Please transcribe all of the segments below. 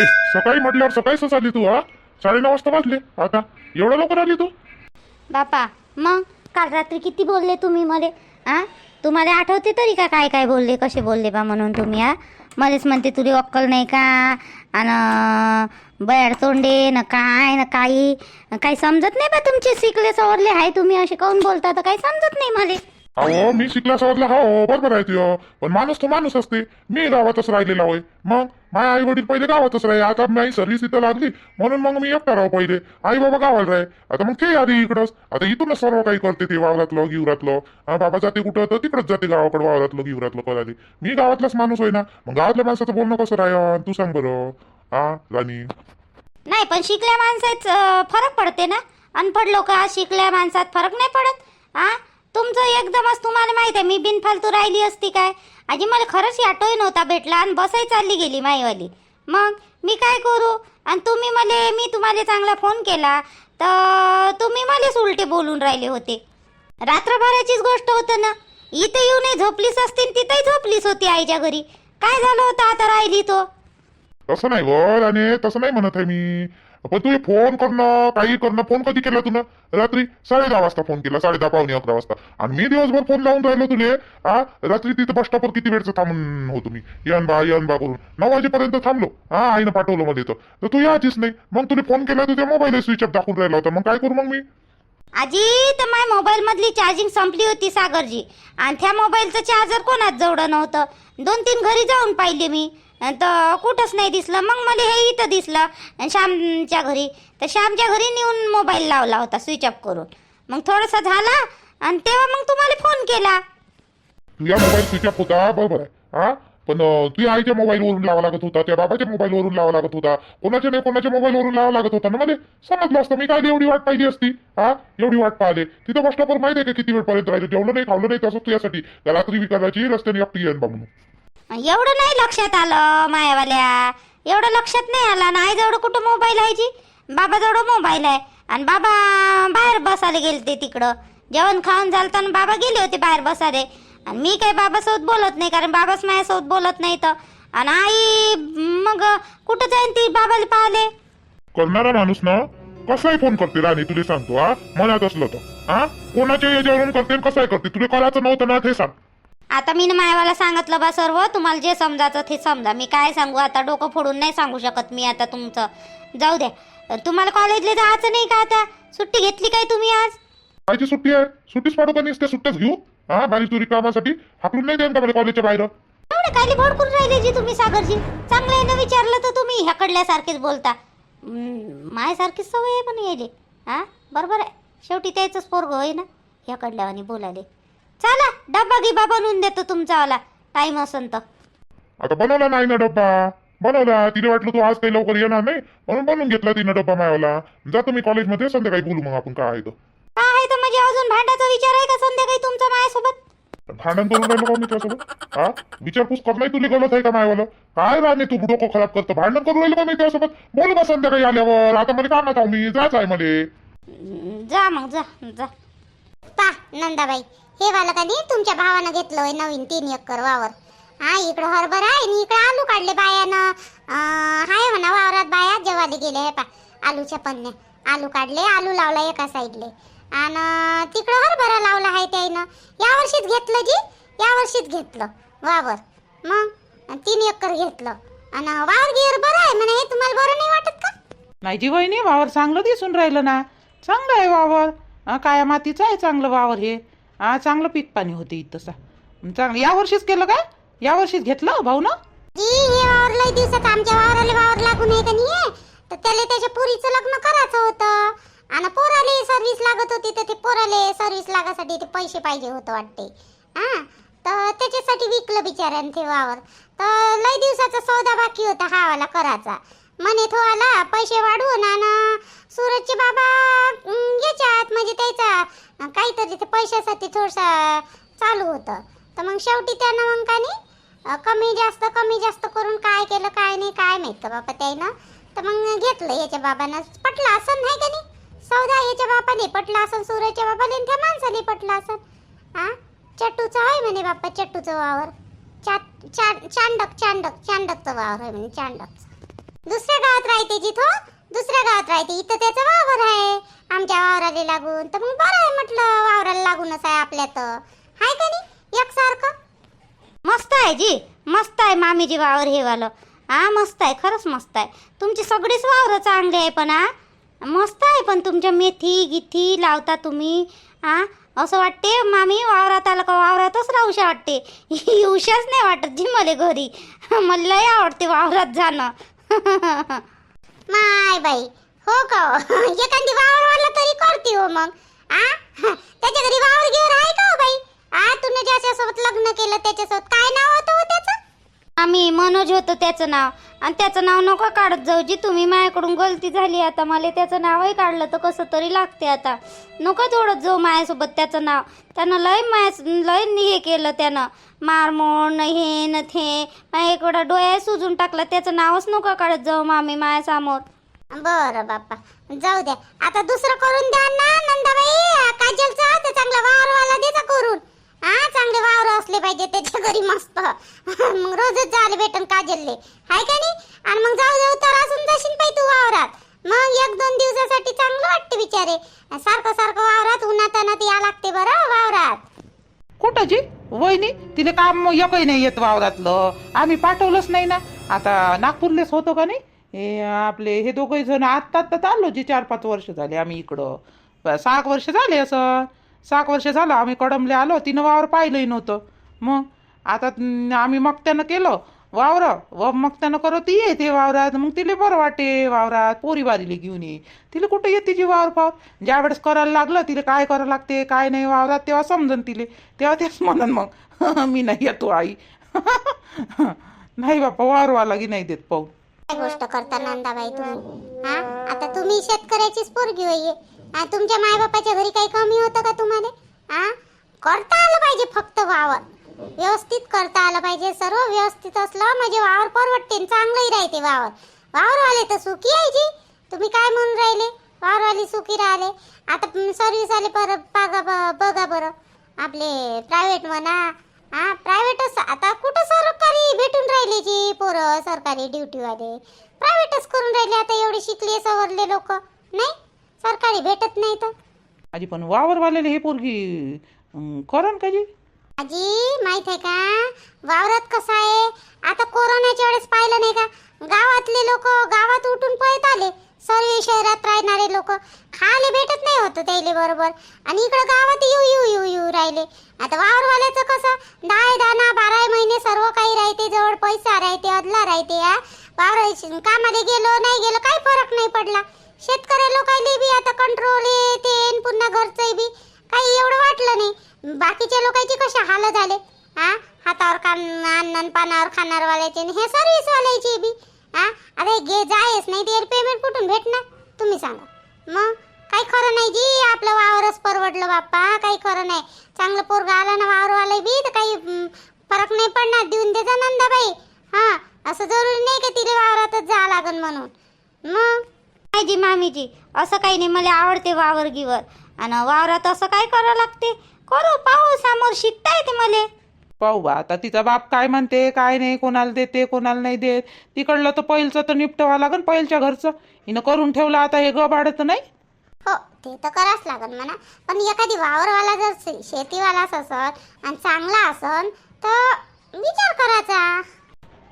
ए, सकाळी म्हटल्यावर सकाळीच आली तू हा? साडेनऊ वाजता वाजले. आता एवढ्या लवकर आली तू? बापा मग? काल रात्री किती बोलले तुम्ही मले? आ? तुम्हाला आठवते तरी का काय काय बोलले कसे बोलले बा म्हणून तुम्ही आ? मलेच म्हणते तुला अक्कल नाही का? आणि बयाड तोंडे न काय न काही काही समजत नाही बा तुमचे शिकले सवरले आहे तुम्ही असे काऊन बोलता? तर काही समजत नाही मला. अहो मी शिकला सवरला हो बरोबर आहे तुझं पण माणूस तो माणूस असते. मी गावातच राहिलेला होय. मग? माझ्या आई वडील पहिले गावातच राही. आता माझी सर्व्हिस इथं लागली. म्हणून मग मी एकटा राहू पहिले. आई बाबा गावाला राहे. आता मग ते आधी इकडंच. आता इथूनच सर्व काही करते ते वावरातलं गिवरातलं. हा, बाबा जाते कुठं तर तिकडंच जाते गावाकडं वावरातलं गिवरातलं करायला मी गावातलाच माणूस होय ना मग गावातल्या माणसाचं बोलणं कसं राह तू सांग बरं. हा राणी? नाही पण शिकल्या माणसात अं, फरक पडते ना? अनपढ लोक शिकल्या माणसात फरक नाही पडत. आ तुमचं एकदमच तुम्हाला माहीत आहे मी बिनफालतू राहिली असती काय? आजी मला खरंच ऑटोही नव्हता भेटला आणि बसही चालली गेली माईवाली. मग मी काय करू? आणि तुम्ही मला मी तुम्हाला चांगला फोन केला तर तुम्ही मलाच उलटे बोलून राहिले होते. रात्रभराचीच गोष्ट होतं ना. इथे येऊनही झोपलीच असते तिथेही झोपलीच होती आईच्या घरी. काय झालं होतं आता राहिली तो? तसं नाही वर आणि तसं नाही म्हणत आहे मी. पण तू फोन करणं काही करणं फोन कधी केला तुला? रात्री साडे दहा वाजता फोन केला साडे दहा पावणे अकरा वाजता. आणि मी दिवसभर फोन लावून राहिलो तुले हा रात्री तिथं बस स्टॉपवर किती वेळचं थांबून होतो तुम्ही? यन बा यन बा करून. नऊ वाजेपर्यंत थांबलो. हा आईनं पाठवलं मध्ये तर तर तू याचीच नाही. मग तुला फोन केला तुझ्या मोबाईल स्विच ऑफ दाखवून राहिला होता. मग काय करू मग मी? आजी तर माझ्या मोबाईल मधली चार्जिंग संपली होती सागरजी. आणि त्या मोबाईलचं चार्जर कोणाच जवळ नव्हतं? दोन तीन घरी जाऊन पाहिले मी. तर कुठंच नाही दिसलं. मग मला हे इथं दिसलं. आणि श्यामच्या घरी. तर श्यामच्या घरी नेऊन मोबाईल लावला होता स्विच ऑफ करून. मग थोडासा झाला. आणि तेव्हा मग तुम्हाला फोन केला. तुझ्या मोबाईल स्विच ऑफ होता. बरोबर. आहे हा? पण तू तुझ्या आईच्या मोबाईल वरून लावा लागत होता. त्या बाबाच्या मोबाईल वरून लावा लागत होता. कोणाच्या नाही कोणाच्या मोबाईल वरून लावा लागत होता ना मध्ये समजलं असतं. मी काय एवढी वाट पाहिली असती? हा? एवढी वाट पाहिले. तिथं बसल्यावर माहिती आहे का किती वेळपर्यंत राहिलं जेवलं नाही खावलं नाही तसं तुझ्यासाठी. त्या रात्री विकाराची रस्त्याने आपली येण बा म्हणून. एवढं नाही लक्षात आलं मायावाल्या. एवढं लक्षात नाही आलं. ना आईजवळ कुठं मोबाईल आहे जी? बाबाजवळ मोबाईल आहे. आणि बाबा बाहेर बसायला गेले ते तिकडं. जेवण खाऊन झालं तर बाबा गेले होते बाहेर बसायला. आणि मी काही बाबासोबत बोलत नाही कारण बाबाच माझ्यासोबत बोलत नाही तर आणि आई मग कुठं जाईन ती बाबाला पाहिले करणारा माणूस ना कसाही फोन करते राणी तुला सांगतो हा. मनात असलं तर. हा? कोणाच्या याच्यावरून करते आणि कसाही करते? तुला करायचं नव्हतं ना ते सांग. आता मी मायावाला सांगितलं बा सर्व तुम्हाला जे समजायचं ते समजा. मी काय सांगू? आता डोकं फोडून नाही सांगू शकत मी आता तुमचं. जाऊ द्या. तुम्हाला कॉलेजला जायचं नाही का आता? सुट्टी घेतली काय तुम्ही आज? कायची सुट्टी आहे? सुट्टीच पाडू का नाही सुट्ट्याच घेऊ? हा बारीक तुरी कामासाठी. हाकलून नाही देईन का कॉलेजच्या बाहेर? काली भडकून राहिले जी तुम्ही सागरजी? चांगलं आहे ना विचारलं तर तुम्ही? ह्याकडल्यासारखेच बोलता. मायासारखीच सवय आहे पण यायले. हा बरोबर आहे. शेवटी त्याचंच पोरग होय ना? ह्याकडल्यावानी बोलायले. चला डब्बा गिबा बनवून देतो तुमचावाला टाईम असन तर. आता बनवला नाही ना डब्बा? बनवला. तिने वाटलं तू आज काही लवकर येणार नाही म्हणून बनवून घेतला तिनं डब्बा मायावाला. जातो मी कॉलेजमध्ये संध्याकाळी बोलू मग आपण काय आहे तर. काय आहे तर म्हणजे अजून भांडाचा विचार आहे का संध्याकाळी तुमचा माझ्यासोबत भांडण करून राहिलो का मी त्यासोबत? हा? विचारपूस करणं तुला गलत आहे का मायवाला? काय राहणे तू डोकं खराब करतो? भांडण करून राहिलो का मी त्यासोबत? बोलू का संध्याकाळी आल्यावर? आता मला कामात आहो मी जायचं आहे मला. जा मग जा जा. पा नंदाबाई. हे वाला का नाही तुमच्या भावानं घेतलं नवीन तीन एकर वावर. हा इकडं हरभरा आहे आणि इकडं आलू काढले बायानं. हाय म्हणा वावरात बाया जेवाले गेले हे पा आलूच्या पन्ने आलू काढले आलू लावला एका साईडले. आणि तिकडं हरभरा लावला आहे त्याईनं. या वर्षीच घेतलं जी या वर्षीच घेतलं वावर. मग तीन एकर घेतलं. आणि वावर गिअर बरं आहे म्हणे हे तुम्हाला बरं नाही वाटत का? नाही जी वहिनी वावर चांगलं दिसून राहिलं ना. चांगलं आहे वावर. काया मातीचं आहे चांगलं वावर हे. हा चांगलं पीक पाणी होते इथं सा. चांगलं. या वर्षीच केलं काय? या वर्षीच घेतलं हो, भाऊ ना जी हे वावर लय दिवसात आमच्या वावराला वावर लागून आहे का नाही तर त्याला त्याच्या पुरीचं लग्न करायचं होतं. आणि पोराले सर्व्हिस लागत होती तर ते पोराले सर्व्हिस लागासाठी ते पैसे पाहिजे होतं वाटते. हां? तर त्याच्यासाठी विकलं बिचाऱ्यानं ते वावर. तर लय दिवसाचा सौदा बाकी होता हावाला करायचा. म्हणे तो आला पैसे वाढवून आणि. सूरजचे बाबा याच्यात म्हणजे त्याचा काहीतरी ते पैशासाठी थोडसा चालू होतं. तर मग शेवटी त्यानं मग का नाही कमी जास्त कमी जास्त करून काय केलं काय नाही काय माहीत का बाबा त्यानं. तर मग घेतलं याच्या बाबानं. पटलं असं नाही का नाही? सौदा याच्या बापाने पटलं असं सूर्याच्या बाबाने त्या माणसाने पटलं असं हा चट्टूचं आहे म्हणे बाप्पा चट्टूचं वावर. चा चा चांडक चांडक चांडकचं वावर आहे म्हणे चांडकचं. दुसऱ्या गावात राहते जिथं दुसऱ्या गावात राहते. इथं त्याचं वावर आहे. आमच्या वावराला लागून. तर मग बरं आहे म्हटलं वावराला लागूनच आहे आपल्या तर. हाय का नाही? एकसारखं. मस्त आहे जी. मस्त आहे मामीजी वावर हे वालं. हा मस्त आहे. खरंच मस्त आहे. तुमची सगळीच वावरं चांगली आहे पण हा मस्त आहे पण तुमच्या मेथी गिथी लावता तुम्ही हा असं वाटते मामी वावरात आलं का वावरातच राहूशा वाटते. येऊशाच नाही वाटत जी मला घरी. मला लय आवडते वावरात जाणं. माय बाई हो का हो? एखादी वावर वाला तरी करते हो मग. आ? त्याच्या घरी वावर घेऊन आहे का हो बाई? आ तुने ज्याच्यासोबत लग्न केलं त्याच्यासोबत काय नाव होतं हो आम्ही मनोज होतं त्याचं नाव. आणि त्याचं नाव नको काढत जाऊ. जी तुम्ही माझ्याकडून गलती झाली आता मला त्याचं नावही काढलं तर कसं तरी लागते आता. नको जोडत जाऊ माझ्यासोबत त्याचं नाव. त्यानं लय माया लय हे केलं त्यानं. मारमोड हे न ते माझ्याकडं डोळ्या सुजून टाकलं. त्याचं नावच नको काढत जाऊ मामी माझ्यासमोर बरं बाप्पा जाऊ द्या. आता दुसरं करून द्या ना नंदाबाई. काजलचा तर चांगला. वावरवाला द्यायचा करून. हा चांगले वावर असले पाहिजे त्याच्या घरी मस्त. मग रोजच जायला भेटन काजलले. हाय का नाही? आणि मग जाऊ जाऊ तर असून जाशील पाहिजे तू वावरात. मग एक दोन दिवसासाठी चांगलं वाटते बिचारे. सारखं सारखं वावरात उन्हात अनात या लागते बरं वावरात. कुठं जी? वहिनी तिला काम एकही नाही येत वावरातलं. आम्ही पाठवलंच नाही ना. आता नागपूरलेच होतो का नाही? हे आपले हे दोघे जण आत्ता आत्ता चाललो जी चार पाच वर्ष झाले आम्ही इकडं. सात सहा वर्ष झाले असं. सात वर्ष झालं आम्ही कडमले आलो तिनं वावर पाहिलंही नव्हतं. मग आता आम्ही मग त्यानं केलं वावर व मग त्यानं करत ये ते वावरात. मग तिला बरं वाटे वावरात पोरी बारीले घेऊन ये. तिला कुठं येते जी वावर पाव ज्या वेळेस करायला लागलं तिला काय करावं लागते काय नाही वावरात तेव्हा समजन तिले. तेव्हा तेच म्हणन मग मी नाही येतो आई. नाही बापा वावरवाला की नाही देत पाहू. गोष्ट करता नंदाबाई तुम्ही? हा? आता तुम्ही शेतकऱ्याचीच पोरगी होईये हा तुमच्या मायबापाच्या घरी काही कमी होतं का तुम्हाला? आ? करता आलं पाहिजे फक्त वावर. व्यवस्थित करता आलं पाहिजे. सर्व व्यवस्थित असलं म्हणजे वावर परवडते आणि चांगलंही राहते वावर. वावरवाले तर सुखी आहे जी. तुम्ही काय म्हणून राहिले? वावरवाले सुखी राहिले. आता सर्व्हिस आले पर बघा ब- बघा बरं. आपले प्रायव्हेट म्हणा. हा प्रायव्हेटच आता कुठं सरकारी भेटून राहिले जी पोरं सरकारी ड्युटीवाले प्रायव्हेटच करून राहिले. आता एवढे शिकले सवरले लोक. नाही? सरकारी भेटत नाही तर. आजी पण वावरवाल्याला हे पोरगी अं, करन का जी? आजी माहीत आहे का? वावरात कसं आहे? आता कोरोनाच्या वेळेस पाहिलं नाही का? गावातले लोक गावात उठून पळत आले. सर्व शहरात राहणारे लोक. खायला भेटत नाही होतं त्याले बरोबर. आणि इकडं गावात येऊ येऊ येऊ येऊ राहिले. आता वावरवाल्याचं कसं? डाळ दाना बारा महिने सर्व काही राहते जवळ पैसा राहते अदला राहते हा. वावर कामाला गेलो नाही गेलो काही फरक नाही पडला. शेतकऱ्या लोकांनी बी आता कंट्रोल ते पुन्हा घरचंही बी. काही एवढं वाटलं नाही. बाकीच्या लोकांची कसे हाल झाले? हा हातावर कान अन्न पानावर खाणारवाल्याचे आणि हे सर्व्हिस वाल्याचे बी. हा अरे घे जायच नाही ते पेमेंट कुठून भेटणार? तुम्ही सांगा. मग? काही खरं नाही जी आपलं वावरच परवडलं बाप्पा काही खरं नाही. चांगलं पोरगा आला ना वावरवाला बी तर काही फरक नाही पडणार. देऊन देजा नंदाबाई. हा असं जरुरी नाही का तिला वावरातच जा लागन म्हणून. मग? नाही जी मामीजी असं काही नाही मला आवडते वावर गिवर. आणि वावरात असं काय करावं लागते? करू पाहू समोर शिकता येते मला. पाहू बा आता तिचा बाप काय म्हणते काय नाही कोणाला देते कोणाला नाही देत. तिकडलं तर पहिलचं तर निपटवा लागन पहिलच्या घरचं. हिनं करून ठेवलं आता हे ग भाडं नाही. हो ते तर करावंच लागेल म्हणा. पण एखादी वावरवाला जर शे- शेतीवालाच असल आणि चांगला असल तर विचार करायचा.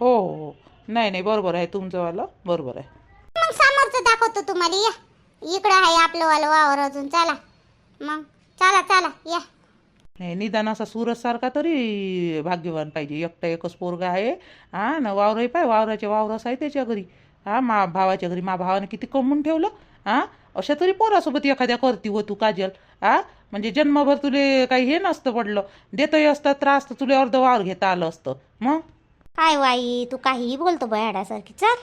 हो हो हो. नाही नाही बरोबर आहे तुमचं वालं बरोबर आहे. मग समोरचं दाखवतो तुम्हाला या. इकडं आहे आपलं वालं वावर अजून चला. मग चला चला या. नाही निदान असा सुरतसारखा तरी भाग्यवान पाहिजे. एकटा एकच पोरगा आहे. हा ना वावरही पाय वावराच्या वावरस आहे त्याच्या घरी. हा मा भावाच्या घरी मा भावानं किती कमवून ठेवलं? हा अशा तरी पोरासोबत एखाद्या करती हो तू काजल. हा म्हणजे जन्मभर तुले काही हे नसतं पडलं. देतही असतं त्रास तर तुला अर्ध वावर घेता आलं असतं. मग? काय वाई तू काहीही बोलतो बयाडासारखी. चल.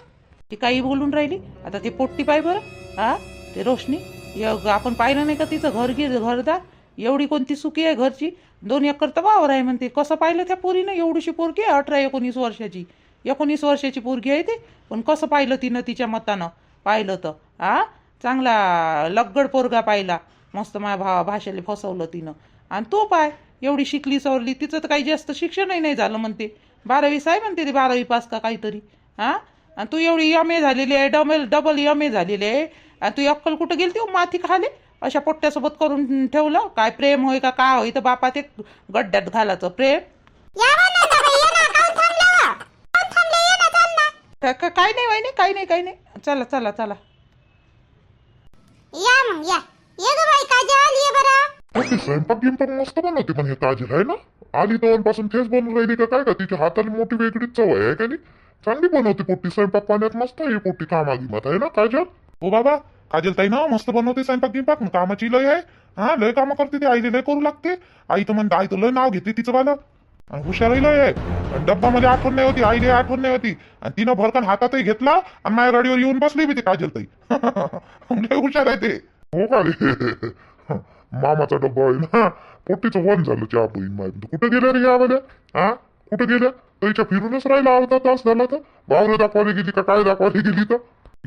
ती काही बोलून राहिली. आता ते पोट्टी पाय बरं. हा? ते रोशनी. आपण पाहिलं नाही का तिचं घर गिर घरदार? एवढी कोणती सुखी आहे घरची? दोन एकर तर वावर आहे म्हणते. कसं पाहिलं त्या पोरीनं? एवढीशी पोरगी आहे अठरा एकोणीस वर्षाची. एकोणीस वर्षाची पोरगी आहे ते. पण कसं पाहिलं तिनं तिच्या मतानं? पाहिलं तर. हा? चांगला लग्गड पोरगा पाहिला. मस्त माझ्या भा भाषेला फसवलं तिनं. आणि तो पाय एवढी शिकली सवरली तिचं तर काही जास्त शिक्षणही नाही झालं म्हणते. बारावीस आहे म्हणते ते बारावी पास का काहीतरी. हा? आणि तू एवढी एम ए झालेली आहे डबल डबल एम ए झालेली आहे. आणि तू अक्कल कुठं गेली ती? माती खाले. अशा पोट्ट्यासोबत करून ठेवलं. काय प्रेम होय का काय होय? तर बापा ते गड्ड्यात घालायचं प्रेम. काय नाही वाई काही नाही काही नाही. चला चला चला. या मग या. ये ग बाई काजल ये बरं. पोट्टी स्वयंपाक गिंपाक मस्त बनवते पण हे काजल आहे ना? आली तेव्हापासून तेच बनवून राहिली का काय का तिच्या हाताला मोठी वेगळीच चव आहे का नाही? चांगली बनवते पोट्टी स्वयंपाक पाण्यात मस्त आहे पोट्टी कामागिमात आहे ना काजल? हो बाबा काजल ताई ना मस्त बनवते स्वयंपाक गिंपाक कामाची लय आहे. हा लय कामं करते ती आईले लय करू लागते. आई तर म्हणते आई तर लय नाव घेते तिचं वालं आणि हुशारही लय आहे. आणि डब्बामध्ये आठवण नाही होती आईले आठवण नाही होती. आणि तिनं भरकन हातातही घेतला आणि माझ्या गाडीवर येऊन बसली बी ती काजल ताई. लय हुशार आहे ते. हो का रे? मामाचा डब्बा आहे ना. पोट्टीचं वन झालं चहा बहीण माय कुठं गेल्या रे यामध्ये? हा? कुठं गेल्या त्याच्या फिरूनच राहिला आवता तास झाला तर वावर दाखवायला गेली का काय दाखवायला गेली तर?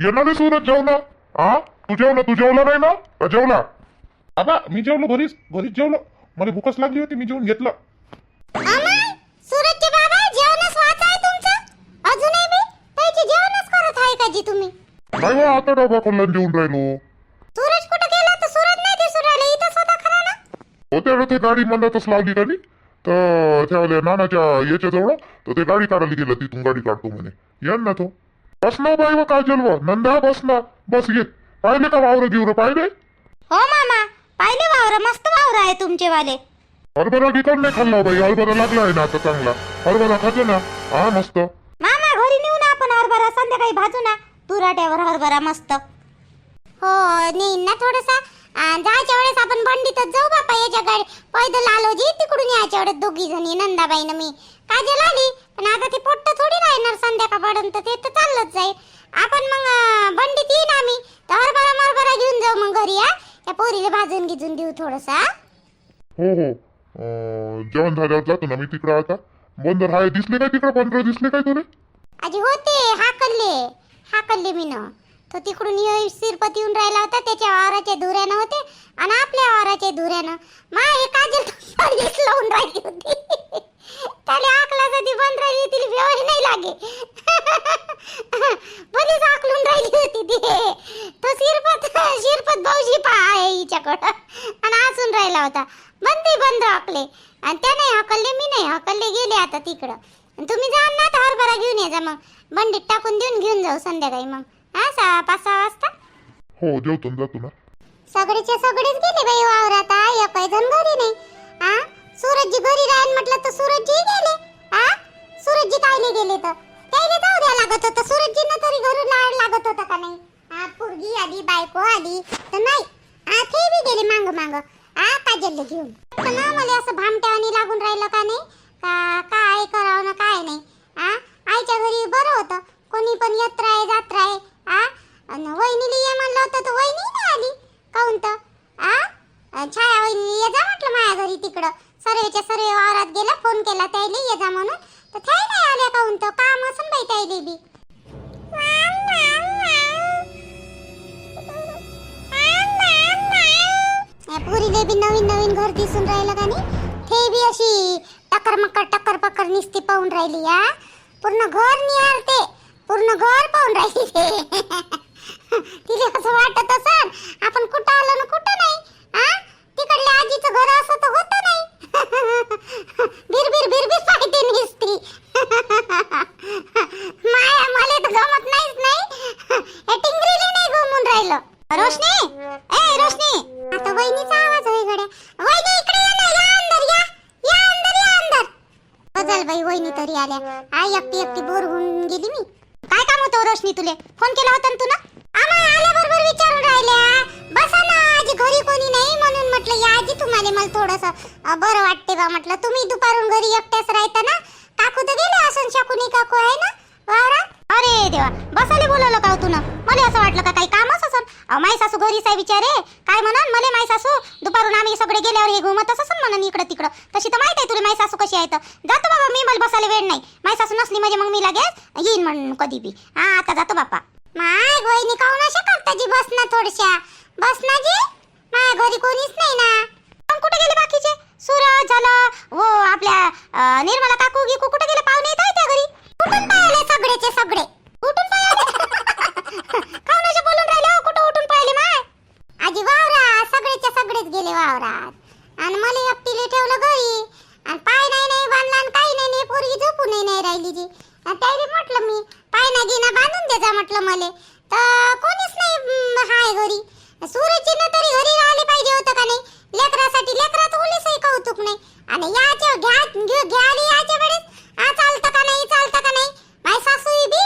येणार रे सुरत जेवला हा तू जेवला तू जेवला नाही ना? का जेवला. बाबा मी जेवलो घरीच घरीच जेवलो. मला भूकच लागली होती मी जेवून घेतलं. नाही बा आता डबा खोलला जेवून राहिलो. सूरज कुठं गेला तर सूरज नाही दिसून राहिला खरा ना? होत्या गाडी मनातच लावली नाही? तर त्यावेळेला नानाच्या याच्या जवळ तर ते गाडी काढायला गेलं तिथून गाडी काढतो म्हणे. या ना तो. बस ना बाई व काजल व. नंदा बस ना बस ये. पाहिले का वावर घेऊ पाहिले? हो मामा. पाहिले वावर. मस्त वावर आहे तुमचेवाले. हरभरा गिकड नाही खाल्ला बाई. हरभरा लागला आहे ना आता चांगला. हरभरा खातो ना. हा मस्त. मामा घरी नेऊ ना आपण हरभरा संध्याकाळी भाजू ना. तुराट्यावर हरभरा मस्त. हो नेईन ना थोडसा. जायच्या वेळेस आपण बंडीतच जाऊ बापा याच्या गाडी पैदल आलो जी तिकडून यायच्या वेळेस दोघी जणी नंदाबाईनं मी. काजल आली पण आता ती पोट्ट थोडी राहणार संध्याकाळपर्यंत ते तर चाललंच जाईल. आपण मग बंडीत येईन आम्ही. तर हरभरा मरभरा घेऊन जाऊ मग घरी या त्या पोरीला भाजून गिजून देऊ थोडसा हो हो. अं, जेवण झाल्यावर जातो ना मी तिकडं आता. बंदर हाय दिसले काय तिकडं? बंदर दिसले काय तुले? आजी होते हाकलले. हाकलले मी न तो तिकडून शिरपती शिरपत येऊन राहिला होता त्याच्या वावराच्या धुऱ्यानं होते आणि आपल्या वावराच्या धुऱ्यानं. मा हे काजल लावून राहिली होती. त्याला आकला कधी बंद राहिली तिला व्यवहार नाही लागे. बरीच आकलून राहिली होती ती. तो शिरपत शिरपत भाऊजी पहा आहे हिच्याकडं. आणि हसून राहिला होता. बंद बंद आकले. आणि त्याने हकलले मी नाही हकलले गेले आता तिकडं. आणि तुम्ही जा ना हरभरा घेऊन ये जा मग. बंडीत टाकून देऊन घेऊन जाऊ संध्याकाळी मग. हा सहा पाच सहा वाजता? हो जेवतो ना जातो ना. सगळेचे सगळेच गेले बाई वावरात आ, एकही जण घरी नाही. हा सूरजजी घरी राहील म्हटलं तर सूरजजी गेले. हा सूरजजी कायले गेले तर. त्याला जाऊ द्या लागत होतं. सूरजजींना तरी घरून लाड लागत होतं का नाही? हा पोरगी आली बायको आली तर नाही. हा ते बी गेले मांग मांग. हा काजल घेऊन. पण ना मला असं भामट्यावानी लागून राहिलं का नाही? का काय करावं ना काय नाही? हा आईच्या घरी बरं होतं. कोणी पण येत राहे जात राहे हा अन वहिनीला ये म्हणलं होतं तर वहिनी नाही आली. काऊन तर? आ? अन छाया वहिनी ये जा म्हटलं माझ्या घरी तिकडं. सर्वेच्या सर्वे वावरात गेला फोन केला त्याला ये जा म्हणून. तर त्याही नाही आल्या काऊन तर? काम असून बाई त्याला बी. या बी नवीन नवीन घर दिसून राहिलं का नाही? ते बी अशी टक्कर मक्कर टक्कर पक्कर निसती पाहून राहिली या पूर्ण घर निहाळते पूर्ण घर पाहून राहिली. ते तिला असं वाटत असन आपण कुठं आलो ना कुठं नाही? हा तिकडल्या आजीचं घर असं तर होतं नाही. बिरबिर बिरबिर पाहिजे निसती. माया मला तर गमत नाहीच नाही? हे टिंगरीला नाही गमून राहिलं. रोशनी ए रोशनी. आता वहिनीचा आवाज होई गड्या. वहिनी इकडे ये ना या अंदर या. या अंदर या अंदर. बदल बाई वहिनी तरी आल्या. आई एकटी एकटी बोर होऊन गेली मी. काय काम होतं रोशनी तुले? फोन केला होता ना तू ना आम्हाला आल्याबरोबर विचारून राहिल्या. बसा ना आजी घरी कोणी नाही म्हणून म्हटलं या आजी तुम्हाला मला थोडस बरं वाटते बा म्हटलं. तुम्ही दुपारून घरी एकट्याच राहता ना? काकू तर गेले असून शकुनी काकू आहे ना? वावरात? अरे देवा बसाले बोलवलं का हो तू मला असं वाटलं का काही कामच असन? अहो, माई सासू घरीच आहे विचारे काय म्हणन मले माई सासू? दुपारून आम्ही सगळे गेल्यावर हे घुमतच असं म्हणून इकडं तिकडं. तशी तर माहीत आहे तुला माई सासू कशी आहे तर. जातो बाबा मी मला बसायला वेळ नाही. माई सासू नसली म्हणजे मग मी लागेल येईन म्हणून कधी बी. हा आता जातो बापा माय गोईनी काऊन अशा करता जी बस ना थोडशा? बस ना जी? माय घरी कोणीच नाही ना. पण कुठे गेले बाकीचे? सूरज झालं. हो आपल्या निर्मला काकू गिकू कुठे गेले? पाहुणे येत आहे त्या घरी? कुठून पाहिले सगळेचे सगळे. कुठून पाहिले कावनाशी बोलून राहिले हो? कुठं उठून पाहिले माय? आजी वावरा सगळेचे सगळेच गेले वावरात. आणि मला एकटीले ठेवलं घरी. आणि पाय नाही नाही बांधला आणि काही नाही नाही पोरगी झोपून नाही राहिली जी. आणि त्याने म्हटलं मी पाय ना गिना बांधून देजा म्हटलं मला. तर कोणीच नाही हाय घरी. सूरजची न तरी घरी राहिले पाहिजे होतं का नाही? लेकरासाठी लेकराचं ओलीसही कौतुक नाही. आणि याच्या घ्या घ्या घ्याले याच्या वेळेस आ चालतं का नाही चालतं का नाही? माय सासूही बी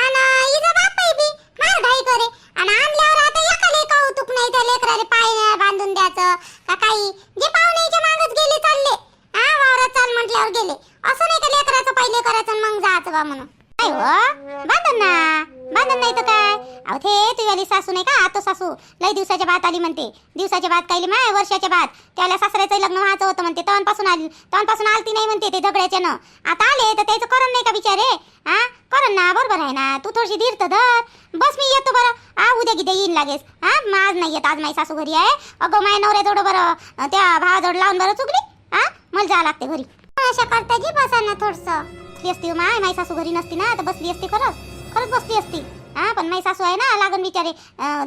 आणि हिचा बापही बी मार घाई करे. आणि आणल्यावर आता एकाला कौतुक नाही त्या लेकराला पाय बांधून द्यायचं. का काही? जे पाहुण्याच्या मागच गेले चालले. हा वावरात चाल म्हटल्यावर गेले. असं नाही का लेकराचं पहिले करायचं आणि मग जायचं बा म्हणून? काय हो बांधन ना बांधन नाही तर काय अहो ते तुझ्याली सासू नाही का आता सासू लय दिवसाच्या बात आली म्हणते दिवसाच्या बात काही माय वर्षाच्या बाद त्याला सासऱ्याचं लग्न व्हायचं होतं म्हणते तवनपासून आली तवनपासून आलती नाही म्हणते ते झगड्याच्यानं आता आले तर त्याचं करण नाही का बिचारे हा करण ना बरोबर आहे ना तू थोडीशी धीर तर धर बस मी येतो बरं हा उद्या किती येईन लागेस हा आज नाही येत आज माझी सासू घरी आहे अगं माझ्या नवऱ्याजवळ बरं त्या भावाजवळ लावून बरं चुकली हा मला जावं लागते घरी अशा करता जी बसा ना थोडस बसली असती हो माय. माई सासू घरी नसती ना तर बसली असती खरंच खरंच बसली असती. हा पण माई सासू आहे ना लागन बिचारे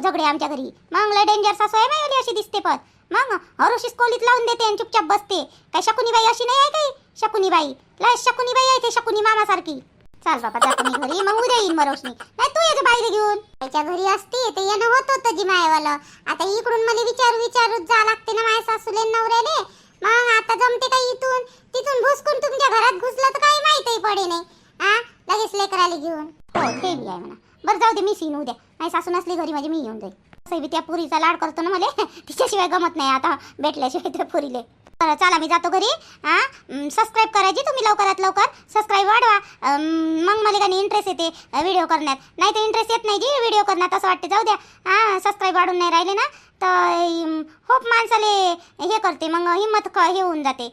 झगडे आमच्या घरी. मग लय डेंजर सासू आहे माझी अशी दिसते पण. मग हरोशीच कोलीत लावून देते आणि चुपचाप बसते. काय शकुनी बाई अशी नाही आहे काही? शकुनी बाई लय शकुनी बाई आहे ते शकुनी मामासारखी. चाल बाबा जातो मी घरी. मग उद्या येईन मरोशनी. नाही तू येते बाहेर घेऊन. त्याच्या घरी असती ते येणं होत होतं जी मायवालं. आता इकडून मला विचारू विचारूच जा लागते ना माझ्या सासूले आणि नवऱ्याले. मग आता जमते का इथून? तिथून भुसकून तुमच्या घरात घुसलं तर काही माहितही पडे नाही. हा लगेच लेकराला घेऊन. हो ते बी आहे म्हणा. बरं जाऊ दे मी सीन उद्या. माझी सासू नसली घरी माझी मी येऊन जाईल तसंही बी त्या पुरीचा लाड करतो ना मला. तिच्याशिवाय गमत नाही आता भेटल्याशिवाय त्या पुरीले. बरं चला मी जातो घरी. हा सबस्क्राईब करायची तुम्ही लवकरात लवकर. सबस्क्राईब वाढवा. मग मला काही इंटरेस्ट येते व्हिडिओ करण्यात. नाही तर इंटरेस्ट येत नाही जी व्हिडिओ करण्यात असं वाटते. जाऊ द्या. हा सबस्क्राईब वाढून नाही राहिले ना. तर होप माणसाले हे करते मग हिंमत क- हे होऊन जाते.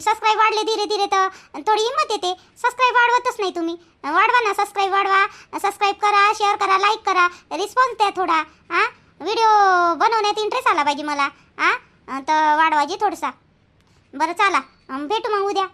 सबस्क्राईब वाढले धीरे धीरे तर थोडी हिंमत येते. सबस्क्राईब वाढवतच नाही तुम्ही. वाढवा ना सबस्क्राईब वाढवा. सबस्क्राईब करा शेअर करा लाईक करा. रिस्पॉन्स द्या थोडा हां? व्हिडिओ बनवण्यात इंटरेस्ट आला पाहिजे मला हां? तर वाढवायची थोडासा. बरं चला. भेटू मग उद्या.